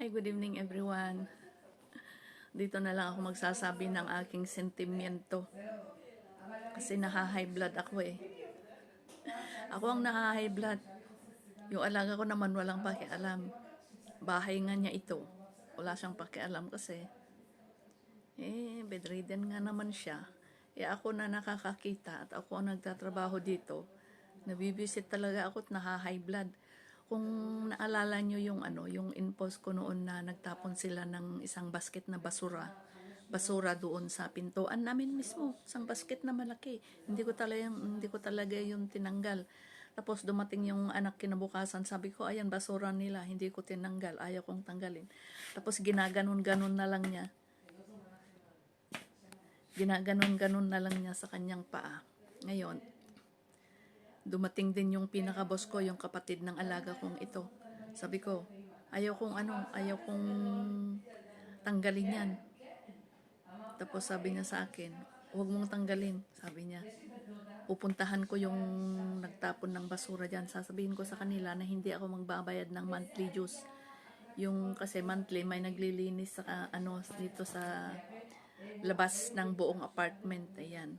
Hi, good evening everyone. Dito na lang ako magsasabi ng aking sentimiento. Kasi naha-high blood ako eh. Ako ang naha-high blood. Yung alaga ko naman walang pakialam. Bahay nga niya ito. Wala siyang pakialam kasi eh, bedridden nga naman siya. Eh ako na nakakakita at ako ang nagtatrabaho dito. Nabibisit talaga ako at naha-high blood. Kung naalala nyo yung ano, yung inpost ko noon na nagtapon sila ng isang basket na basura. Basura doon sa pintuan namin mismo, isang basket na malaki. Hindi ko talaga hindi ko talaga yung tinanggal. Tapos dumating yung anak kinabukasan, sabi ko, ayan, basura nila, hindi ko tinanggal, ayaw kong tanggalin. Tapos ginaganon-ganon na lang niya. Ginaganon-ganon na lang niya sa kanyang paa. Ngayon, dumating din yung pinaka-boss ko, yung kapatid ng alaga kong ito. Sabi ko, ayaw kong ano, ayaw kong tanggalin yan. Tapos sabi niya sa akin, huwag mong tanggalin, sabi niya. Pupuntahan ko yung nagtapon ng basura dyan. Sasabihin ko sa kanila na hindi ako magbabayad ng monthly dues. Yung kasi monthly may naglilinis sa ano dito sa labas ng buong apartment. Ayan.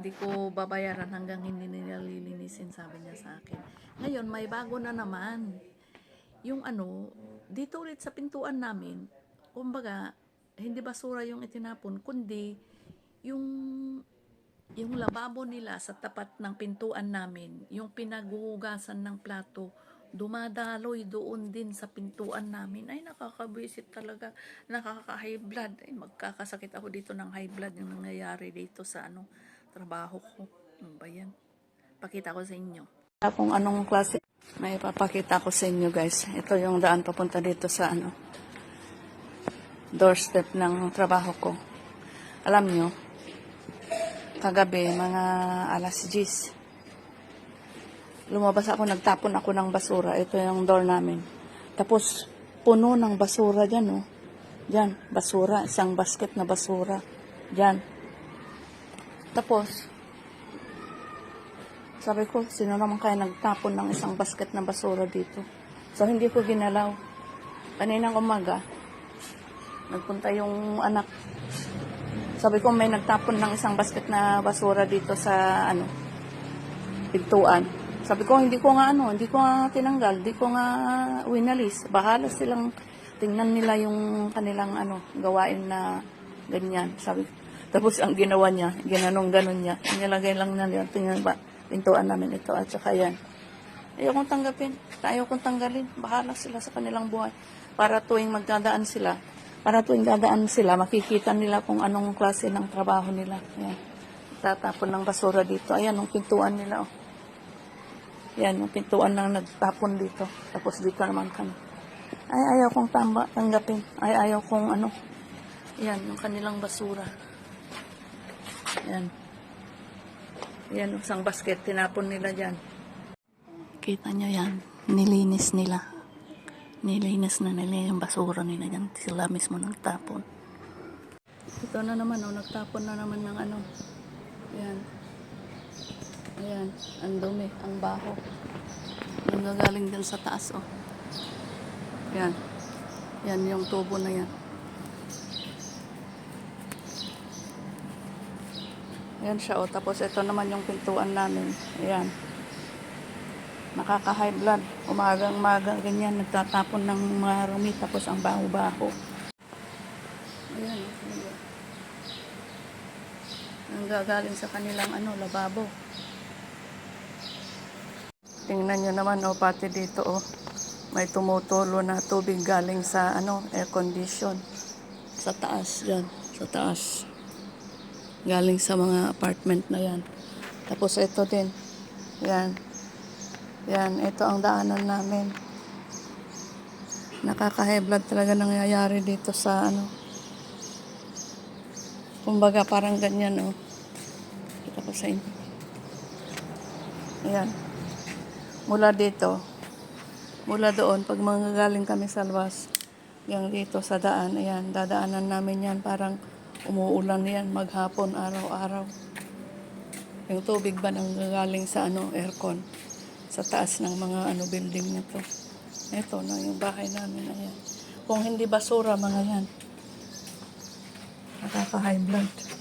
Hindi ko babayaran hanggang hindi nila lilinisin, sabi niya sa akin. Ngayon, may bago na naman. Yung ano, dito ulit sa pintuan namin, kumbaga, hindi basura yung itinapon, kundi yung yung lababo nila sa tapat ng pintuan namin, yung pinaghuhugasan ng plato, dumadaloy doon din sa pintuan namin. Ay, nakakabwisit talaga. Nakaka-high blood. Ay, magkakasakit ako dito ng high blood yung nangyayari dito sa ano, trabaho ko. Ano ba yan? Pakita ko sa inyo. Kung anong klase, may papakita ko sa inyo guys. Ito yung daan papunta dito sa ano, doorstep ng trabaho ko. Alam nyo, kagabi, mga alas 10, lumabas ako, nagtapon ako ng basura. Ito yung door namin. Tapos, puno ng basura dyan, oh. Dyan, basura. Isang basket na basura. Dyan. Tapos, sabi ko, sino naman kaya nagtapon ng isang basket na basura dito? So, hindi ko ginalaw. Kaninang umaga, nagpunta yung anak. Sabi ko, may nagtapon ng isang basket na basura dito sa, ano, pintuan. Sabi ko, hindi ko nga, ano, hindi ko nga tinanggal, hindi ko nga winalis. Bahala silang tingnan nila yung kanilang, ano, gawain na ganyan. Sabi tapos ang ginawa niya, ginanong ganon niya, nilagay lang niya yun, tingnan ba, pintuan namin ito, at saka yan. Ayaw kong tanggapin, ayaw kong tanggalin, bahala sila sa kanilang buhay. Para tuwing magdadaan sila, para tuwing dadaan sila, makikita nila kung anong klase ng trabaho nila. Ayan. Tatapon ng basura dito. Ayan, yung pintuan nila. Oh. Yan, yung pintuan lang nagtapon dito. Tapos dito naman kami. Ay, ayaw kong tamba, tanggapin. Ay, ayaw kong ano. Yan, yung kanilang basura. Yan. Yan, isang basket, tinapon nila dyan. Kita nyo yan, nilinis nila. Nilinis na nila yung basura nila dyan. Sila mismo nagtapon. Ito na naman, oh, nagtapon na naman ng ano. Yan. Ayan, ang dumi, ang baho. Yung gagaling din sa taas, oh. Yan. Yan yung tubo na yan. Ayan siya, oh. Tapos ito naman yung pintuan namin. Ayan. Nakaka-high blood. Umagang maga ganyan. Nagtatapon ng mga rumi. Tapos ang baho-baho. Ayan, oh. Ang gagaling sa kanilang ano, lababo. Tingnan nyo naman, oh, pati dito, oh. May tumutulo na tubig galing sa, ano, air condition. Sa taas, yan. Sa taas. Galing sa mga apartment na yan. Tapos ito din. Yan. Yan, ito ang daanan namin. Nakaka-high blood talaga nangyayari dito sa, ano, Kumbaga parang ganyan, oh. Kita ko sa inyo. Ayan. Mula dito, mula doon, pag mga galing kami sa labas, yung dito sa daan, ayan, dadaanan namin yan, parang umuulan yan, maghapon, araw-araw. Yung tubig ba nang galing sa ano, aircon, sa taas ng mga ano, building na to. Ito na yung bahay namin. Ayan. Kung hindi basura, mga yan. Nakaka-high blood.